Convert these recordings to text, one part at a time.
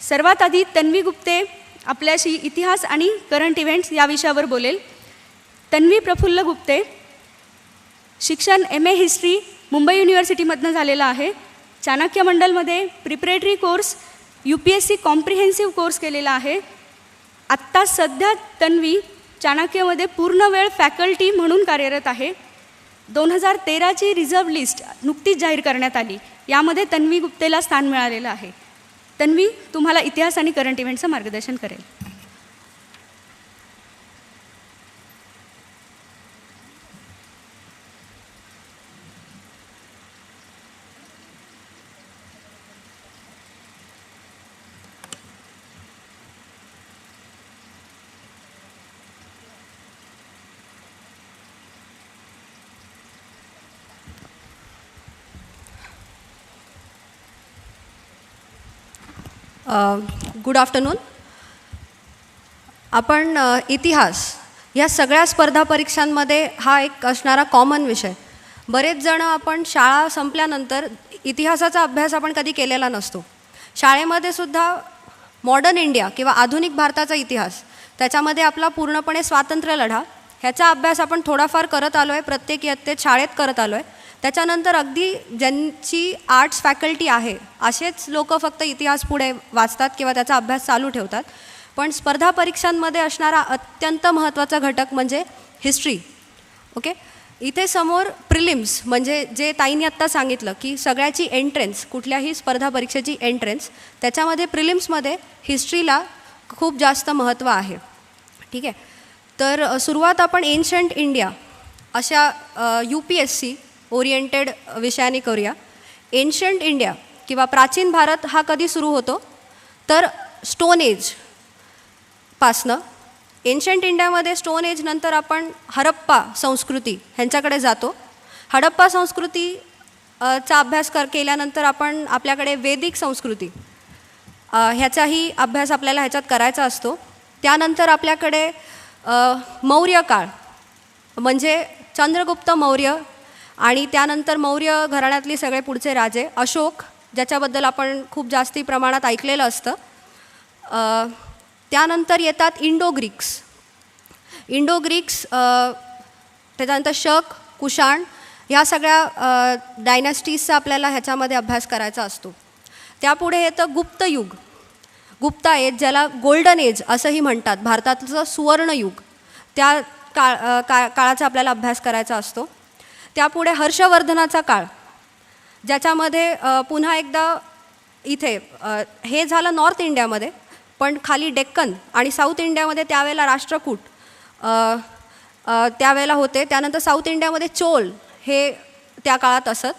सर्वात आधी तन्वी गुप्ते आपल्याशी इतिहास आणि करंट इव्हेंट्स या विषयावर बोलेल. तन्वी प्रफुल्ल गुप्ते शिक्षण एम ए हिस्ट्री मुंबई युनिव्हर्सिटीमधनं झालेलं आहे. Chanakya मंडलमध्ये preparatory course U P S C comprehensive course केलेला आहे. आत्ता सध्या तन्वी चाणक्यमध्ये पूर्ण वेळ फॅकल्टी म्हणून कार्यरत आहे. दोन हजार तेराची रिझर्व्ह लिस्ट नुकतीच जाहीर करण्यात आली. यामध्ये तन्वी गुप्तेला स्थान मिळालेलं आहे. तन्वी तुम्हाला इतिहास आणि करंट इव्हेंटचं मार्गदर्शन करेल. गुड आफ्टरनून आपण इतिहास या सगळ्या स्पर्धा परीक्षांमध्ये हा एक असणारा कॉमन विषय. बरेच जण आपण शाळा संपल्यानंतर इतिहासाचा अभ्यास आपण कधी केलेला नसतो. शाळेमध्ये सुद्धा मॉडर्न इंडिया किंवा आधुनिक भारताचा इतिहास त्याच्यामध्ये आपला पूर्णपणे स्वातंत्र्य लढा ह्याचा अभ्यास आपण थोडाफार करत आलो आहे प्रत्येक इयत्तेत शाळेत करत आलो आहे त्याच्यानंतर अगदी ज्यांची आर्ट्स फॅकल्टी आहे असेच लोक फक्त इतिहास पुढे वाचतात किंवा त्याचा अभ्यास चालू ठेवतात. पण स्पर्धा परीक्षांमध्ये असणारा अत्यंत महत्त्वाचा घटक म्हणजे हिस्ट्री. ओके? इथे समोर प्रिलिम्स म्हणजे जे ताईंनी आत्ता सांगितलं की सगळ्याची एंट्रन्स कुठल्याही स्पर्धा परीक्षेची एंट्रन्स त्याच्यामध्ये प्रिलिम्समध्ये हिस्ट्रीला खूप जास्त महत्त्व आहे. ठीक आहे? तर सुरुवात आपण एन्शंट इंडिया अशा U P S C oriented विषयाने करूया. एन्शंट इंडिया किंवा प्राचीन भारत हा कधी सुरू होतो? तर स्टोन एज पासनं. एन्शंट इंडियामध्ये स्टोन एज नंतर आपण हडप्पा संस्कृती ह्यांच्याकडे जातो. हडप्पा संस्कृती चा अभ्यास कर केल्यानंतर आपण आपल्याकडे वेदिक संस्कृती ह्याचाही अभ्यास आपल्याला ह्याच्यात करायचा असतो. त्यानंतर आपल्याकडे मौर्य काळ म्हणजे चंद्रगुप्त मौर्य आणि त्यानंतर मौर्य घराण्यातले सगळे पुढचे राजे अशोक ज्याच्याबद्दल आपण खूप जास्ती प्रमाणात ऐकलेलं असतं. त्यानंतर येतात इंडो ग्रीक्स. इंडो ग्रीक्स त्याच्यानंतर शक कुषाण ह्या सगळ्या डायनॅस्टीजचा आपल्याला ह्याच्यामध्ये अभ्यास करायचा असतो. त्यापुढे येतं गुप्त युग. गुप्ता एज ज्याला गोल्डन एज असंही म्हणतात. भारतातलं सुवर्णयुग त्या काळ का काळाचा आपल्याला अभ्यास करायचा असतो. त्यापुढे हर्षवर्धनाचा काळ. ज्याच्यामध्ये पुन्हा एकदा इथे हे झालं नॉर्थ इंडियामध्ये पण खाली डेक्कन आणि साऊथ इंडियामध्ये त्यावेळेला राष्ट्रकूट त्यावेळेला होते. त्यानंतर साऊथ इंडियामध्ये चोल हे त्या काळात असत.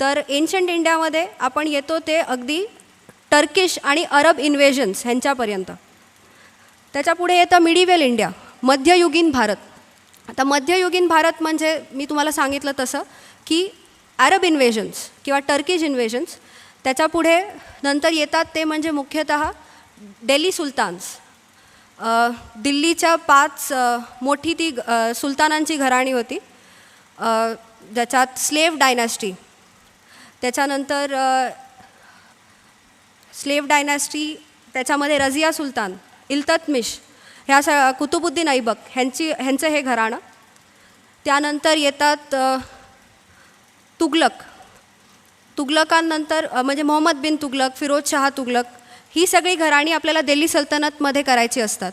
तर एन्शंट इंडियामध्ये आपण येतो ते अगदी टर्किश आणि अरब इन्व्हेजन्स ह्यांच्यापर्यंत. त्याच्यापुढे येतं मिडिवेल इंडिया मध्ययुगीन भारत. आता मध्ययुगीन भारत म्हणजे मी तुम्हाला सांगितलं तसं की अरब इन्व्हेजन्स किंवा टर्किश इन्व्हेजन्स त्याच्यापुढे नंतर येतात ते म्हणजे मुख्यतः डेली सुलतान्स. दिल्लीच्या पाच मोठी ती सुलतानांची घराणी होती. ज्याच्यात स्लेव्ह डायनॅस्टी त्याच्यानंतर स्लेव स्लेव्ह डायनॅस्टी त्याच्यामध्ये रझिया सुलतान इल्ततमिश ह्या स कुतुबुद्दीन ऐबक ह्यांची ह्यांचं हे घराणं. त्यानंतर येतात तुगलक. तुगलकांनंतर म्हणजे मोहम्मद बिन तुगलक फिरोज शहा तुगलक ही सगळी घराणी आपल्याला दिल्ली सल्तनतमध्ये करायची असतात.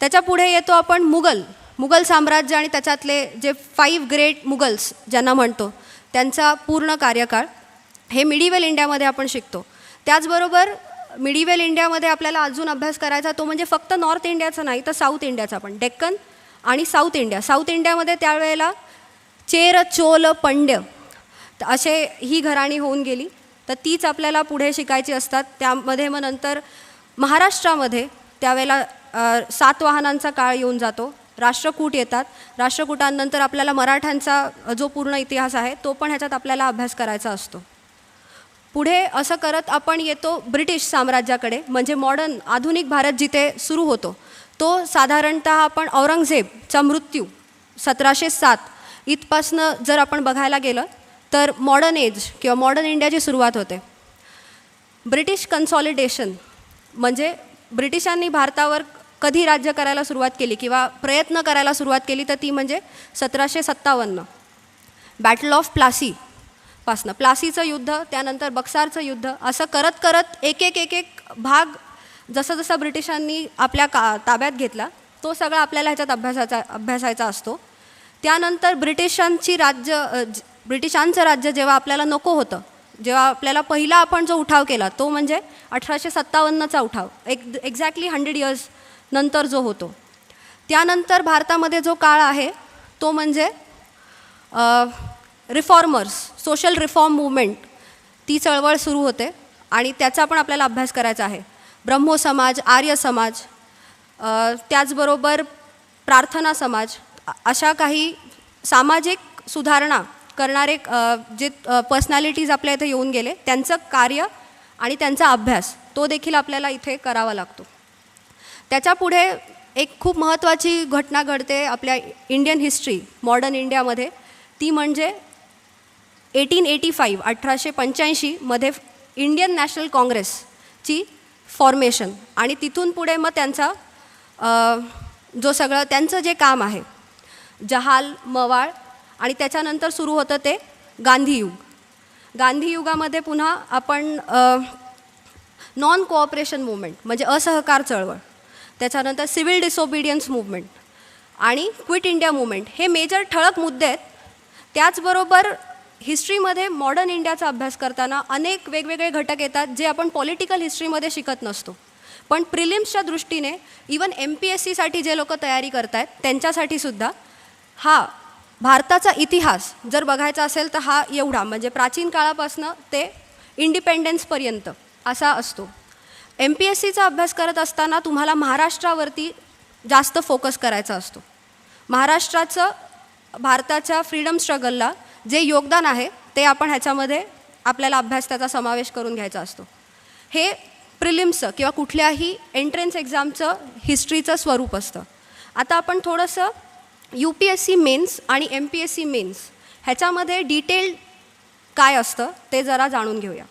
त्याच्या पुढे येतो आपण मुघल. मुघल साम्राज्य आणि त्याच्यातले जे फाईव्ह ग्रेट मुघल्स ज्यांना म्हणतो त्यांचा पूर्ण कार्यकाळ. हे मिडिवेल इंडियामध्ये आपण शिकतो. त्याचबरोबर मिडिवेल इंडियामध्ये आपल्याला अजून अभ्यास करायचा तो म्हणजे फक्त नॉर्थ इंडियाचा नाही तर साऊथ इंडियाचा पण. डेक्कन आणि साऊथ इंडिया. साऊथ इंडियामध्ये त्यावेळेला चेर चोल पंड्य असे ही घराणी होऊन गेली. तर तीच आपल्याला पुढे शिकायची असतात. त्यामध्ये मग नंतर महाराष्ट्रामध्ये त्यावेळेला सातवाहनांचा काळ येऊन जातो. राष्ट्रकूट येतात. राष्ट्रकूटांनंतर आपल्याला मराठ्यांचा जो पूर्ण इतिहास आहे तो पण ह्याच्यात आपल्याला अभ्यास करायचा असतो. पुढे असं करत आपण येतो ब्रिटिश साम्राज्याकडे म्हणजे मॉडर्न आधुनिक भारत जिथे सुरू होतो तो साधारणतः आपण औरंगजेबचा मृत्यू सतराशे सात इथपासनं जर आपण बघायला गेलं तर मॉडर्न एज किंवा मॉडर्न इंडियाची सुरुवात होते. ब्रिटिश कन्सॉलिडेशन म्हणजे ब्रिटिशांनी भारतावर कधी राज्य करायला सुरुवात केली किंवा प्रयत्न करायला सुरुवात केली तर ती म्हणजे सतराशे सत्तावन्न. बॅटल ऑफ प्लासी पासनं. प्लासीचं युद्ध त्यानंतर बक्सारचं युद्ध असं करत करत एक एक एक एक भाग जसं जसं ब्रिटिशांनी आपल्या का ताब्यात घेतला तो सगळा आपल्याला ह्याच्यात अभ्यासाचा अभ्यासायचा असतो. त्यानंतर ब्रिटिशांची राज्य ब्रिटिशांचं राज्य जेव्हा आपल्याला नको होतं जेव्हा आपल्याला पहिला आपण जो उठाव केला तो म्हणजे अठराशे सत्तावन्नचा उठाव एक एक्झॅक्टली हंड्रेड इयर्स नंतर जो होतो. त्यानंतर भारतामध्ये जो काळ आहे तो म्हणजे रिफॉर्मर्स सोशल रिफॉर्म मुवमेंट ती चळवळ सुरू होते आणि त्याचा पण आपल्याला अभ्यास करायचा आहे. ब्रह्मो समाज आर्य समाज त्याचबरोबर प्रार्थना समाज अशा काही सामाजिक सुधारणा करणारे जे पर्सनॅलिटीज आपल्या इथे येऊन गेले त्यांचं कार्य आणि त्यांचा अभ्यास तो देखील आपल्याला इथे करावा लागतो. त्याच्या पुढे एक खूप महत्त्वाची घटना घडते आपल्या इंडियन हिस्ट्री मॉडर्न इंडियामध्ये ती म्हणजे एटीन एटी फाईव्ह अठराशे पंच्याऐंशीमध्ये इंडियन नॅशनल काँग्रेसची फॉर्मेशन. आणि तिथून पुढे मग त्यांचा जो सगळं त्यांचं जे काम आहे जहाल मवाळ आणि त्याच्यानंतर सुरू होतं ते गांधीयुग गांधीयुगामध्ये पुन्हा आपण नॉन कोऑपरेशन मुवमेंट म्हणजे असहकार चळवळ त्याच्यानंतर सिव्हिल डिसोबिडियन्स मुवमेंट आणि क्विट इंडिया मुवमेंट हे मेजर ठळक मुद्दे आहेत. त्याचबरोबर हिस्ट्रीमध्ये मॉडर्न इंडियाचा अभ्यास करताना अनेक वेगवेगळे घटक येतात जे आपण पॉलिटिकल हिस्ट्रीमध्ये शिकत नसतो. पण प्रिलिम्सच्या दृष्टीने इवन एम पी एस सीसाठी जे लोक तयारी करत आहेत त्यांच्यासाठी सुद्धा हा भारताचा इतिहास जर बघायचा असेल तर हा एवढा. म्हणजे प्राचीन काळापासून ते इंडिपेंडन्सपर्यंत असा असतो. एम पी एस सीचा अभ्यास करत असताना तुम्हाला महाराष्ट्रावरती जास्त फोकस करायचा असतो. महाराष्ट्राचं भारताच्या फ्रीडम स्ट्रगलला जे योगदान आहे ते आपण ह्याच्यामध्ये आपल्याला अभ्यास त्याचा समावेश करून घ्यायचा असतो. हे प्रिलिम्सचं किंवा कुठल्याही एंट्रन्स एक्झामचं हिस्ट्रीचं स्वरूप असतं. आता आपण थोडंसं U P S C mains आणि M P S C mains ह्याच्यामध्ये डिटेल्ड काय असतं ते जरा जाणून घेऊया.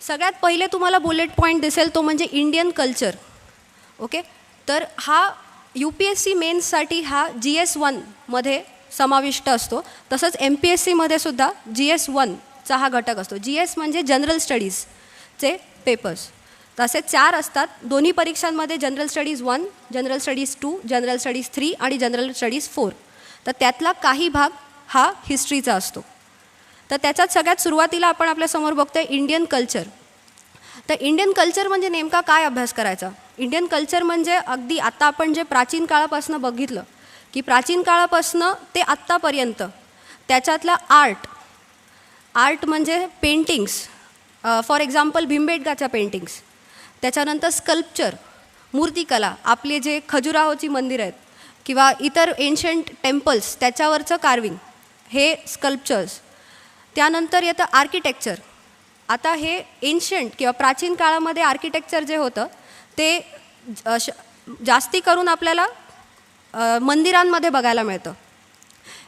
सगळ्यात पहिले तुम्हाला बुलेट पॉईंट दिसेल तो म्हणजे इंडियन कल्चर ओके तर हा यू पी एस सी मेन्ससाठी हा जी एस वनमध्ये समाविष्ट असतो. तसंच एम पी एस सीमध्ये सुद्धा जी एस वनचा हा घटक असतो. जी एस म्हणजे जनरल स्टडीजचे पेपर्स तसे चार असतात. दोन्ही परीक्षांमध्ये general studies one general studies two general studies three आणि जनरल स्टडीज फोर तर त्यातला काही भाग हा हिस्ट्रीचा असतो. तर त्याच्यात सगळ्यात सुरुवातीला आपण आपल्यासमोर बघतो आहे इंडियन कल्चर तर इंडियन कल्चर म्हणजे नेमका काय अभ्यास करायचा? इंडियन कल्चर म्हणजे अगदी आता आपण जे प्राचीन काळापासून बघितलं की प्राचीन काळापासनं ते आत्तापर्यंत. त्याच्यातलं आर्ट आर्ट म्हणजे पेंटिंग्स. फॉर एक्झाम्पल भीमबेडकाच्या पेंटिंग्स. त्याच्यानंतर स्कल्पचर मूर्तिकला आपले जे खजुराहोची मंदिर आहेत किंवा इतर एन्शंट टेम्पल्स त्याच्यावरचं कार्विंग हे स्कल्पचर्स. त्यानंतर येतं आर्किटेक्चर. आता हे एन्शंट किंवा प्राचीन काळामध्ये आर्किटेक्चर जे होतं ते जास्ती करून आपल्याला मंदिरांमध्ये बघायला मिळतं.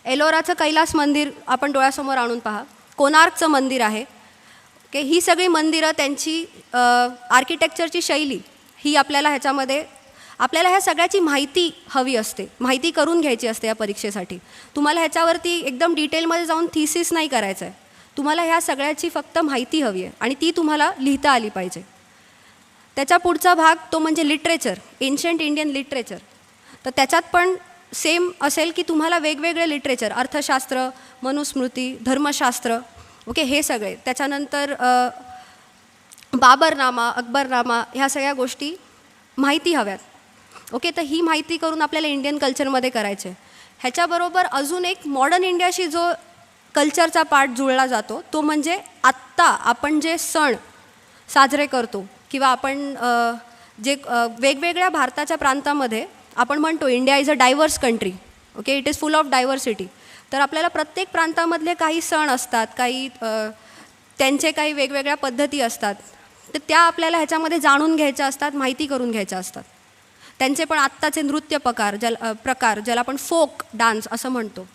एलोराचं कैलास मंदिर आपण डोळ्यासमोर आणून पहा. कोणार्कचं मंदिर आहे. ओके ही सगळी मंदिरं त्यांची आर्किटेक्चरची शैली ही आपल्याला ह्याच्यामध्ये आपल्याला ह्या सगळ्याची माहिती हवी असते. माहिती करून घ्यायची असते या परीक्षेसाठी. तुम्हाला ह्याच्यावरती एकदम डिटेलमध्ये जाऊन थिसिस नाही करायचं आहे तुम्हाला ह्या सगळ्याची फक्त माहिती हवी आहे आणि ती तुम्हाला लिहिता आली पाहिजे. त्याच्या पुढचा भाग तो म्हणजे लिटरेचर एन्शंट इंडियन लिटरेचर तर त्याच्यात पण सेम असेल की तुम्हाला वेगवेगळे लिटरेचर अर्थशास्त्र मनुस्मृती धर्मशास्त्र ओके हे सगळे. त्याच्यानंतर बाबरनामा अकबरनामा ह्या सगळ्या गोष्टी माहिती हव्यात. ओके तर ही माहिती करून आपल्याला इंडियन कल्चरमध्ये करायचे ह्याच्याबरोबर अजून एक मॉडर्न इंडियाशी जो कल्चरचा पार्ट जुळला जातो तो म्हणजे आत्ता आपण जे सण साजरे करतो किंवा आपण जे वेगवेगळ्या भारताच्या प्रांतामध्ये आपण म्हणतो India is a diverse country okay it is full of diversity तर आपल्याला प्रत्येक प्रांतामधले काही सण असतात काही त्यांचे काही वेगवेगळ्या पद्धती असतात. तर त्या आपल्याला ह्याच्यामध्ये जाणून घ्यायच्या असतात माहिती करून घ्यायच्या असतात. त्यांचे पण आत्ताचे नृत्य प्रकार ज्याला प्रकार ज्याला आपण फोक डान्स असं म्हणतो.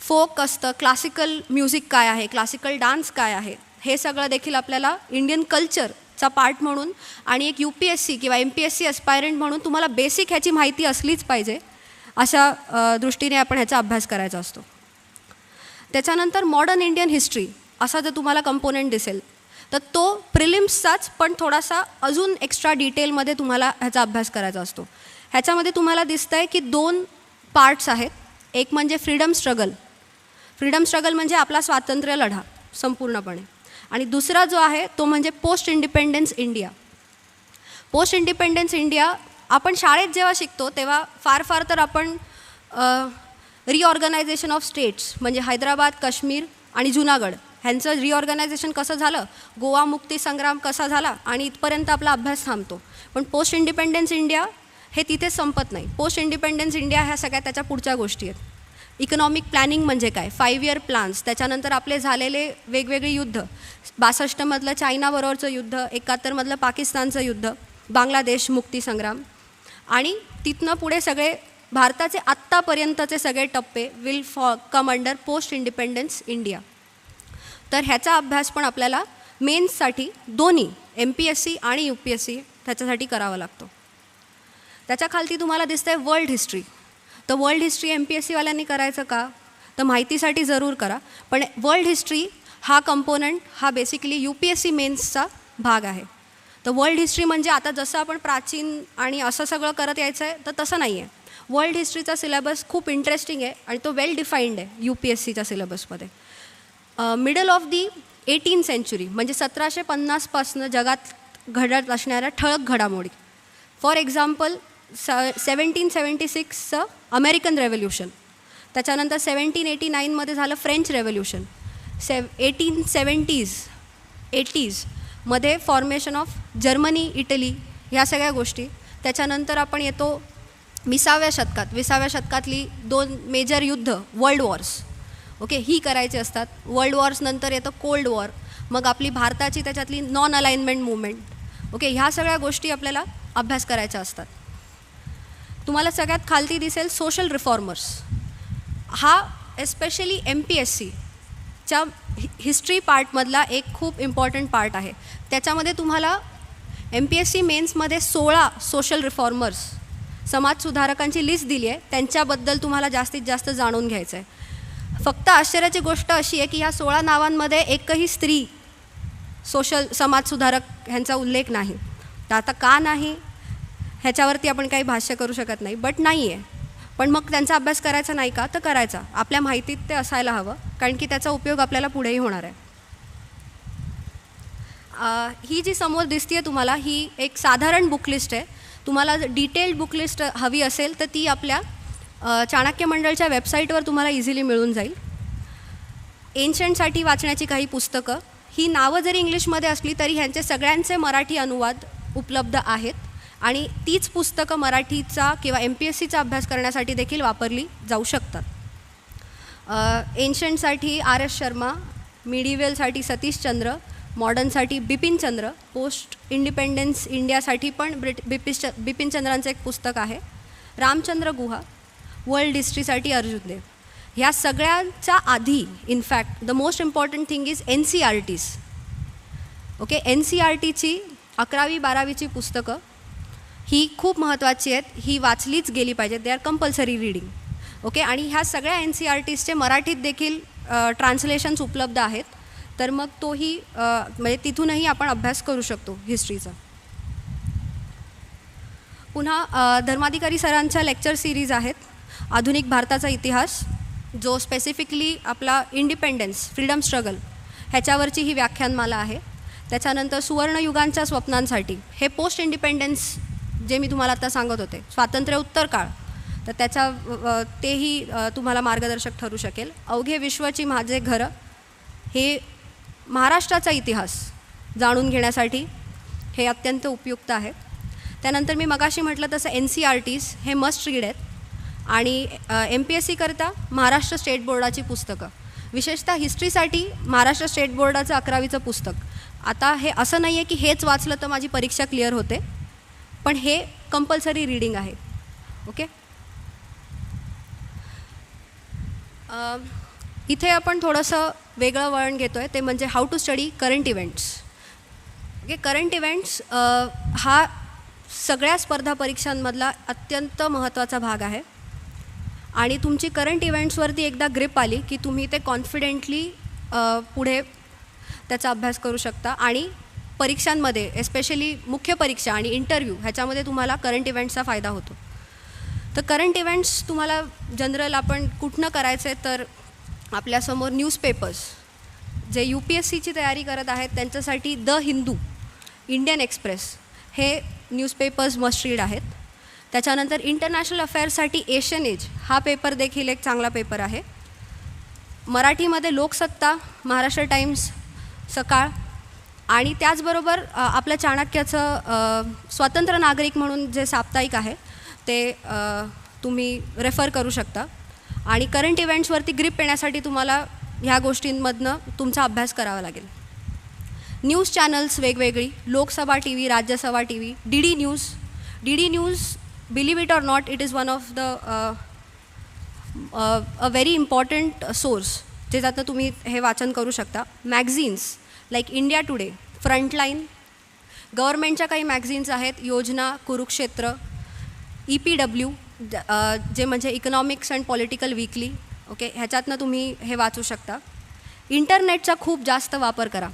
फोक असतं क्लासिकल म्युझिक काय आहे क्लासिकल डान्स काय आहे हे सगळं देखील आपल्याला इंडियन कल्चर चा पार्ट म्हणून आणि एक यू पी एस सी किंवा M P S C aspirant म्हणून तुम्हाला बेसिक ह्याची माहिती असलीच पाहिजे अशा दृष्टीने आपण ह्याचा अभ्यास करायचा असतो. त्याच्यानंतर मॉडर्न इंडियन हिस्ट्री असा जर तुम्हाला कंपोनेंट दिसेल तर तो प्रिलिम्सचाच पण थोडासा अजून एक्स्ट्रा डिटेलमध्ये तुम्हाला ह्याचा अभ्यास करायचा असतो. ह्याच्यामध्ये तुम्हाला दिसतं आहे की दोन पार्ट्स आहेत. एक म्हणजे फ्रीडम स्ट्रगल फ्रीडम स्ट्रगल म्हणजे आपला स्वातंत्र्य लढा संपूर्णपणे. आणि दुसरा जो आहे तो म्हणजे post independence India post independence India आपण शाळेत जेव्हा शिकतो तेव्हा फार फार तर आपण रिऑर्गनायझेशन ऑफ स्टेट्स म्हणजे हैदराबाद काश्मीर आणि जुनागड ह्यांचं रिऑर्गनायझेशन कसं झालं? गोवा मुक्ती संग्राम कसा झाला? आणि इथपर्यंत आपला अभ्यास थांबतो. पण पोस्ट इंडिपेंडन्स इंडिया हे तिथेच संपत नाही. पोस्ट इंडिपेंडन्स इंडिया ह्या सगळ्या त्याच्या पुढच्या गोष्टी आहेत. इकॉनॉमिक प्लॅनिंग म्हणजे काय? फाईव्ह इयर प्लान्स त्याच्यानंतर आपले झालेले वेगवेगळे युद्ध. बासष्टमधलं चायनाबरोबरचं युद्ध एकाहत्तरमधलं पाकिस्तानचं युद्ध बांगलादेश मुक्ती संग्राम आणि तिथनं पुढे सगळे भारताचे आत्तापर्यंतचे सगळे टप्पे will fall come under post independence India तर ह्याचा अभ्यास पण आपल्याला मेन्ससाठी दोन्ही एम पी एस सी आणि यू पी एस सी त्याच्यासाठी करावा लागतो. त्याच्या खालती तुम्हाला दिसतंय वर्ल्ड हिस्ट्री तर world history M P S सीवाल्यांनी करायचं का? तर माहितीसाठी जरूर करा. पण वर्ल्ड हिस्ट्री हा कंपोनंट हा basically U P S C मेन्सचा भाग आहे. तर वर्ल्ड हिस्ट्री म्हणजे आता जसं आपण प्राचीन आणि असं सगळं करत यायचं आहे तर तसं नाही आहे वर्ल्ड हिस्ट्रीचा सिलेबस खूप इंटरेस्टिंग आहे आणि तो वेल डिफाईंड आहे यू पी एस सीच्या सिलेबसमध्ये middle of the eighteen century म्हणजे सतराशे पन्नासपासनं जगात घडत असणाऱ्या ठळक घडामोडी. फॉर एक्झाम्पल स सेवन्टीन सेवन्टी सिक्सचं अमेरिकन रेव्होल्युशन. त्याच्यानंतर सेवन्टीन एटी नाईनमध्ये झालं फ्रेंच रेव्होल्युशन. सेव एटीन सेवन्टीज एटीजमध्ये फॉर्मेशन ऑफ जर्मनी इटली ह्या सगळ्या गोष्टी. त्याच्यानंतर आपण येतो विसाव्या शतकात. विसाव्या शतकातली दोन मेजर युद्ध वर्ल्ड वॉर्स ओके ही करायची असतात. वर्ल्ड वॉर्स नंतर येतं कोल्ड वॉर मग आपली भारताची त्याच्यातली नॉन अलाइनमेंट मुवमेंट ओके ह्या सगळ्या गोष्टी आपल्याला अभ्यास करायच्या असतात. तुम्हाला सगळ्यात खालती दिसेल सोशल रिफॉर्मर्स हा एस्पेशली एम पी एस सीच्या हिस्ट्री पार्टमधला एक खूप इम्पॉर्टंट पार्ट आहे. त्याच्यामध्ये तुम्हाला एम पी एस सी मेन्समध्ये सोळा सोशल रिफॉर्मर्स समाजसुधारकांची लिस्ट दिली आहे. त्यांच्याबद्दल तुम्हाला जास्तीत जास्त जाणून घ्यायचं आहे. फक्त आश्चर्याची गोष्ट अशी आहे की ह्या सोळा नावांमध्ये एकही स्त्री सोशल समाजसुधारक ह्यांचा उल्लेख नाही. तर आता का नाही? ह्याच्यावरती आपण काही भाष्य करू शकत नाही. बट नाही आहे पण मग त्यांचा अभ्यास करायचा नाही का? तर करायचा. आपल्या माहितीत ते असायला हवं. कारण की त्याचा उपयोग आपल्याला पुढेही होणार आहे. ही जी समोर दिसते तुम्हाला ही एक साधारण बुकलिस्ट आहे. तुम्हाला डिटेल्ड बुकलिस्ट हवी असेल तर ती आपल्या चाणक्य मंडळच्या वेबसाईटवर तुम्हाला इझिली मिळून जाईल. एन्शंटसाठी वाचण्याची काही पुस्तकं. ही नावं जरी इंग्लिशमध्ये असली तरी ह्यांचे सगळ्यांचे मराठी अनुवाद उपलब्ध आहेत. आणि तीच पुस्तकं मराठीचा किंवा एम पी एस सीचा अभ्यास करण्यासाठी देखील वापरली जाऊ शकतात. एन्शंटसाठी आर एस शर्मा मिडिवेलसाठी सतीशचंद्र मॉडर्नसाठी बिपिनचंद्र पोस्ट इंडिपेंडन्स इंडियासाठी पण ब्रिट बिपिश बिपिनचंद्रांचं एक पुस्तक आहे. रामचंद्र गुहा वर्ल्ड हिस्ट्रीसाठी अर्जुन देव. ह्या सगळ्यांच्या आधी in fact the most important thing is N C R Ts okay N C R टीची अकरावी बारावीची पुस्तकं ही खूप महत्त्वाची आहेत. ही वाचलीच गेली पाहिजेत they are compulsory reading okay आणि ह्या सगळ्या एन सी आर टीजचे मराठीत देखील ट्रान्सलेशन्स उपलब्ध आहेत. तर मग तोही म्हणजे तिथूनही आपण अभ्यास करू शकतो हिस्ट्रीचा. पुन्हा धर्माधिकारी सरांच्या लेक्चर सिरीज आहेत. आधुनिक भारताचा इतिहास जो स्पेसिफिकली आपला इंडिपेंडन्स फ्रीडम स्ट्रगल ह्याच्यावरची ही व्याख्यानमाला आहे. त्याच्यानंतर सुवर्णयुगांच्या स्वप्नांसाठी. हे पोस्ट इंडिपेंडन्स जे मी तुम्हाला आता सांगत होते स्वातंत्र्य उत्तर काळ तर त्याचा तेही तुम्हाला मार्गदर्शक ठरू शकेल. अवघे विश्वाची माझे घरं हे महाराष्ट्राचा इतिहास जाणून घेण्यासाठी हे अत्यंत उपयुक्त आहे. त्यानंतर मी मगाशी म्हटलं तसं एन सी आर टीज हे मस्ट रीड आहेत आणि एम पी एस सीकरता महाराष्ट्र स्टेट बोर्डाची पुस्तकं. विशेषतः हिस्ट्रीसाठी महाराष्ट्र स्टेट बोर्डाचं अकरावीचं पुस्तक. आता हे असं नाही आहे की हेच वाचलं तर माझी परीक्षा क्लिअर होते. पण हे कंपल्सरी रीडिंग आहे. ओके इथे आपण थोडंसं वेगळं वळण घेतो आहे ते म्हणजे how to study current events okay current events हा सगळ्या स्पर्धा परीक्षांमधला अत्यंत महत्त्वाचा भाग आहे. आणि तुमची करंट इव्हेंट्सवरती एकदा ग्रिप आली की तुम्ही ते कॉन्फिडेंटली पुढे त्याचा अभ्यास करू शकता. आणि परीक्षांमध्ये एस्पेशली मुख्य परीक्षा आणि इंटरव्ह्यू ह्याच्यामध्ये तुम्हाला करंट इव्हेंट्सचा फायदा होतो. तर करंट इव्हेंट्स तुम्हाला जनरल आपण कुठनं करायचे तर आपल्यासमोर न्यूजपेपर्स जे यू पी एस सीची तयारी करत आहेत त्यांच्यासाठी द हिंदू इंडियन एक्सप्रेस हे न्यूजपेपर्स मस्ट रीड आहेत. त्याच्यानंतर इंटरनॅशनल अफेअर्ससाठी एशियन एज हा पेपर देखील एक चांगला पेपर आहे. मराठीमध्ये लोकसत्ता महाराष्ट्र टाइम्स सकाळ आणि त्याचबरोबर आपल्या चाणक्याचं स्वतंत्र नागरिक म्हणून जे साप्ताहिक आहे ते तुम्ही रेफर करू शकता. आणि करंट इव्हेंट्सवरती ग्रीप येण्यासाठी तुम्हाला ह्या गोष्टींमधनं तुमचा अभ्यास करावा लागेल. न्यूज चॅनल्स वेगवेगळी Lok Sabha T V Rajya Sabha T V D D news D D news believe it or not it is one of the a very important source जे जातं तुम्ही हे वाचन करू शकता. Magazines like India Today Frontline गव्हर्मेंटच्या काही magazines आहेत योजना कुरुक्षेत्र ई पी डब्ल्यू जे म्हणजे economics and political weekly okay ह्याच्यातनं तुम्ही हे वाचू शकता. इंटरनेटचा खूप जास्त वापर करा.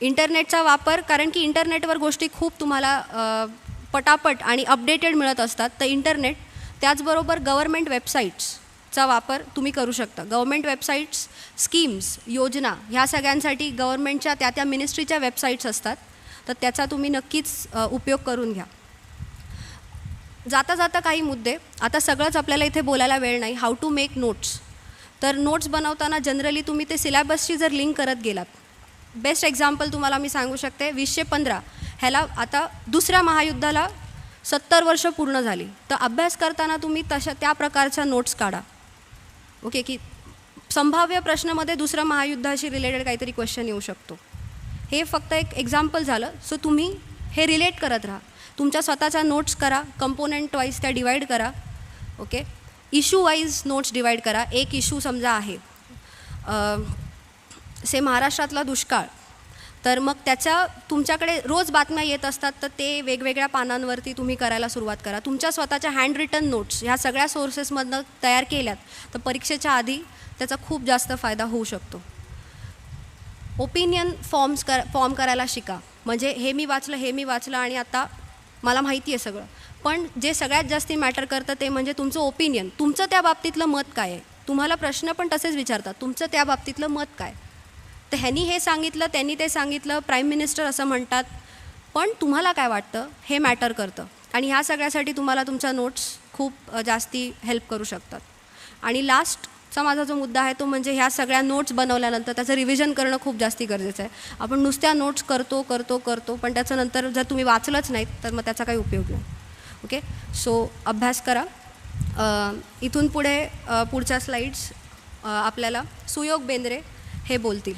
इंटरनेटचा वापर कारण की इंटरनेटवर गोष्टी खूप तुम्हाला पटापट आणि अपडेटेड मिळत असतात. तर इंटरनेट त्याचबरोबर गव्हर्मेंट चा वापर तुम्ही करू शकता. गव्हर्मेंट वेबसाईट्स स्कीम्स योजना ह्या सगळ्यांसाठी गव्हर्मेंटच्या त्या त्या मिनिस्ट्रीच्या वेबसाईट्स असतात. तर त्याचा तुम्ही नक्कीच उपयोग करून घ्या. जाता जाता काही मुद्दे. आता सगळंच आपल्याला इथे बोलायला वेळ नाही. हाऊ टू मेक नोट्स तर नोट्स बनवताना जनरली तुम्ही ते सिलॅबसची जर लिंक करत गेलात. बेस्ट एक्झाम्पल तुम्हाला मी सांगू शकते. वीसशे पंधरा. ह्याला आता दुसऱ्या महायुद्धाला सत्तर वर्ष पूर्ण झाली. तर अभ्यास करताना तुम्ही तशा त्या प्रकारच्या नोट्स काढा. ओके की संभाव्य प्रश्नामध्ये दुसऱ्या महायुद्धाशी रिलेटेड काहीतरी क्वेश्चन येऊ शकतो. हे फक्त एक एक्झाम्पल झालं. सो तुम्ही हे रिलेट करत राहा. तुमच्या स्वतःच्या नोट्स करा. कंपोनेंट वाईज त्या डिवाईड करा. Okay? Issue wise notes divide करा. एक इशू समजा आहे. से महाराष्ट्रातला दुष्काळ. तर मग त्याच्या तुमच्याकडे रोज बातम्या येत असतात तर ते वेगवेगळ्या पानांवरती तुम्ही करायला सुरुवात करा. तुमच्या स्वतःच्या हँड रिटन नोट्स ह्या सगळ्या सोर्सेसमधनं तयार केल्यात तर परीक्षेच्या आधी त्याचा खूप जास्त फायदा होऊ शकतो. ओपिनियन फॉर्म्स कर फॉर्म करायला शिका. म्हणजे हे मी वाचलं हे मी वाचलं आणि आता मला माहिती आहे सगळं. पण जे सगळ्यात जास्ती मॅटर करतं ते म्हणजे तुमचं ओपिनियन तुमचं त्या बाबतीतलं मत काय आहे? तुम्हाला प्रश्न पण तसेच विचारतात. तुमचं त्या बाबतीतलं मत काय? तर ह्यांनी हे सांगितलं त्यांनी ते सांगितलं प्राईम मिनिस्टर असं म्हणतात. पण तुम्हाला काय वाटतं? हे मॅटर करतं. आणि ह्या सगळ्यासाठी तुम्हाला तुमच्या नोट्स खूप जास्ती हेल्प करू शकतात. आणि लास्टचा माझा जो मुद्दा आहे तो म्हणजे ह्या सगळ्या नोट्स बनवल्यानंतर त्याचं रिव्हिजन करणं खूप जास्ती गरजेचं आहे. आपण नुसत्या नोट्स करतो करतो करतो पण त्याचं नंतर जर तुम्ही वाचलंच नाहीत तर मग त्याचा काही उपयोग नाही. ओके सो अभ्यास करा. इथून पुढे पुढच्या स्लाईड्स आपल्याला सुयोग बेंद्रे हे बोलतील.